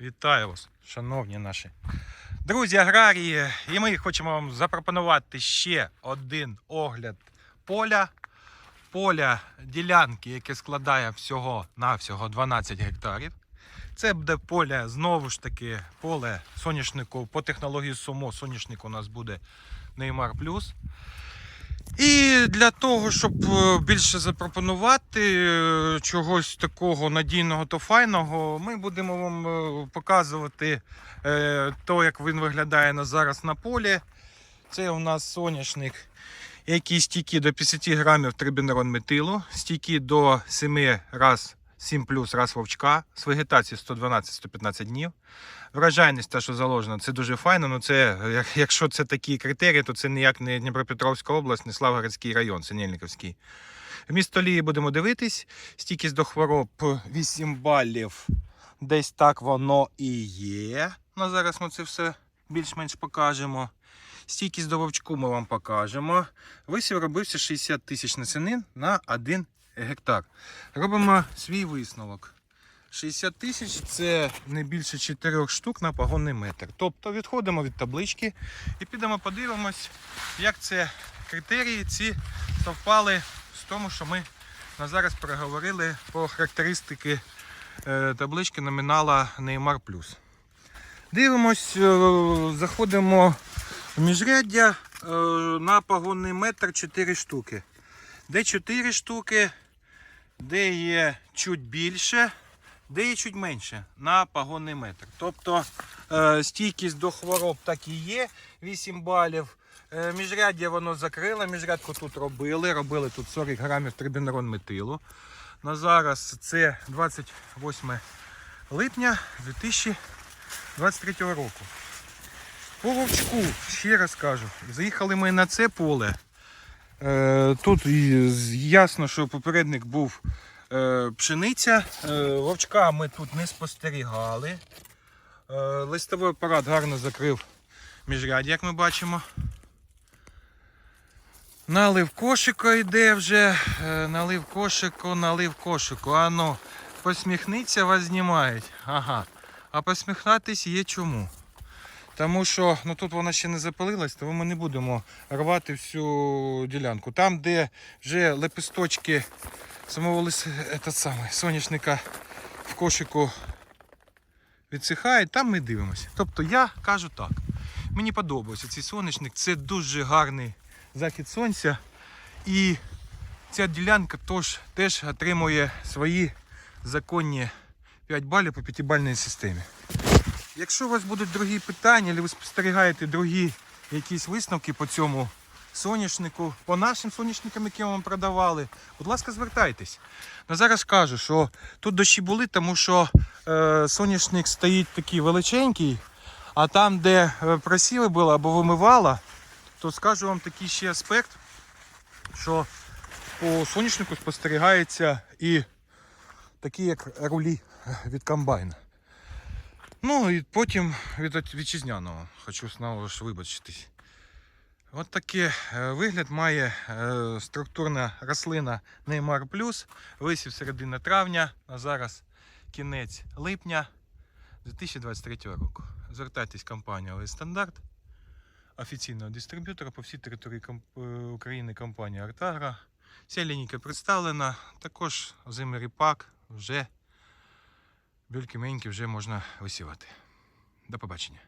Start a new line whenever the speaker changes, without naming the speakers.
Вітаю вас, шановні наші друзі аграрії. І ми хочемо вам запропонувати ще один огляд поля. Поля ділянки, яке складає всього на всього 12 гектарів. Це буде поле, знову ж таки, поле соняшнику по технології СОМО. Соняшник у нас буде Неймар Плюс. І для того, щоб е, більше запропонувати е, чогось такого надійного та файного, ми будемо вам е, показувати то, як він виглядає на зараз на полі. Це у нас соняшник, який стійкий до 50 грамів трибінерон метилу, стійкий до 7 раз 7 плюс раз вовчка, з вегетації 112-115 днів. Вражайність, те, що заложено, це дуже файно. Ну це, якщо це такі критерії, то це ніяк не Дніпропетровська область, не Славгородський район, Синельниковський. Вмісто лії будемо дивитись. Стійкість до хвороб 8 балів. Десь так воно і є. Ну, зараз ми це все більш-менш покажемо. Стійкість до вовчку ми вам покажемо. Висів робився 60 тисяч насінин на 1 гектар. Робимо свій висновок. 60 тисяч це не більше 4 штук на погонний метр. Тобто відходимо від таблички і підемо подивимось, як це критерії ці совпали з тому, що ми на зараз переговорили про характеристики е, таблички номінала Neymar Plus. Дивимось, е, заходимо в міжряддя е, на погонний метр 4 штуки. Де 4 штуки, де є чуть більше, де є чуть менше на погонний метр. Тобто е, стійкість до хвороб так і є, 8 балів. Е, міжряддя воно закрило, міжрядку тут робили, робили тут 40 грамів трибінерон метилу. На зараз це 28 липня 2023 року. По вовчку, ще раз кажу, заїхали ми на це поле. Е, Тут ясно, що попередник був е, пшениця. Е, Вовчка ми тут не спостерігали. Листовий апарат гарно закрив міжряд, як ми бачимо. Налив кошико йде вже. Налив кошико, налив кошико. Ано, посміхниться, вас знімають. Ага. А посміхнатись є чому. Тому що ну, тут вона ще не запалилась, тому ми не будемо рвати всю ділянку. Там, де вже лепесточки самого лис... этот самий, соняшника в кошику відсихають, там ми дивимося. Тобто я кажу так. Мені подобається цей соняшник, це дуже гарний захід сонця. І ця ділянка тож, теж отримує свої законні 5 балів по 5-бальній системі. Якщо у вас будуть другі питання, або ви спостерігаєте другі якісь висновки по цьому соняшнику, по нашим соняшникам, які вам продавали, будь ласка, звертайтесь. На зараз кажу, що тут дощі були, тому що е, соняшник стоїть такий величенький, а там, де е, просіли було або вимивала, то скажу вам такий ще аспект, що по соняшнику спостерігається і такі як рулі від комбайна. Ну і потім від вітчизняного хочу знову ж вибачитись. От такий е, вигляд має е, структурна рослина Neymar Plus. Висів середина травня, а зараз кінець липня 2023 року. Звертайтесь в компанію «Лес Стандарт, офіційного дистриб'ютора по всій території е, України компанія Артагра. Ця лінійка представлена. Також озимий ріпак вже бюльки менькі вже можна висівати. До побачення.